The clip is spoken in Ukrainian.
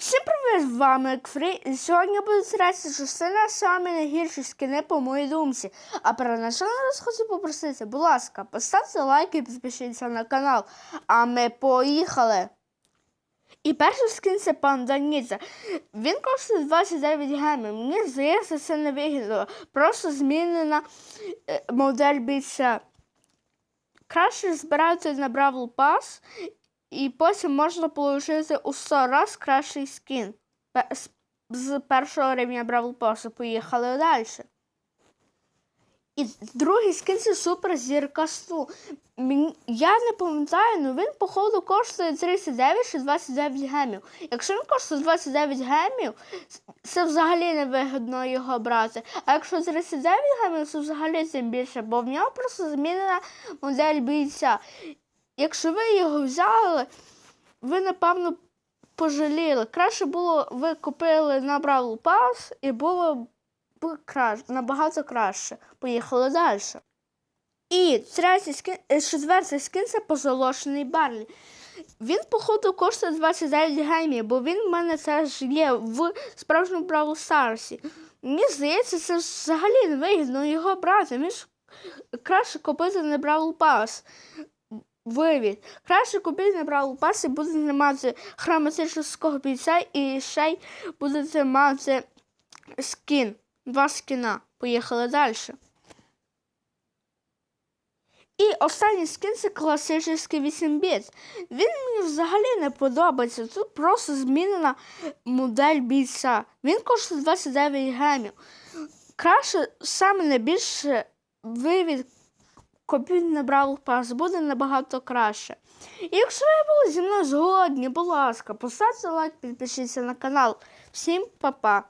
Всім привіт, з вами Екфрі, і сьогодні буду третя частина самі найгірші скини по моїй думці. А перед началом я хочу попросити, будь ласка, поставте лайк і підпишіться на канал. А ми поїхали. І перший скін це пан Даніця. Він коштує 29 гемів. Мені здається, це не вигідно. Просто змінена е, модель бійця. Краще збирати на Бравл Pass і потім можна отримати у 100 раз кращий скін. З- першого рівня Бравл Пасу поїхали далі. І другий скін це супер зірка сту. Я не пам'ятаю, але він, походу, коштує 39 чи 29 гемів. Якщо він коштує 29 гемів, це взагалі не вигідно його брати. А якщо 39 гемів, це взагалі тим більше, бо в нього просто змінена модель бійця. Якщо ви його взяли, ви напевно пожаліли. Краще було, ви купили на Бравл Пас і було б краще, набагато краще. Поїхали далі. І третій скін, е, четвертий скін це позолочений Барлі. Він, походу, коштує 29 гемів, бо він в мене теж є в справжньому Бравл Старсі. Мені здається, це взагалі не вигідно його брати. Він ж краще купити на Бравл Пас вивід. Краще купіть на Бравл Пас і будете мати хроматичного бійця і ще й будете мати скін. Два скіна. Поїхали далі. І останній скін це класичний 8 біт. Він мені взагалі не подобається. Тут просто змінена модель бійця. Він коштує 29 гемів. Краще саме найбільше вивід копійний на Бравл Пас буде набагато краще. І якщо ви були зі мною згодні, будь ласка, поставте лайк, підпишіться на канал. Всім па-па!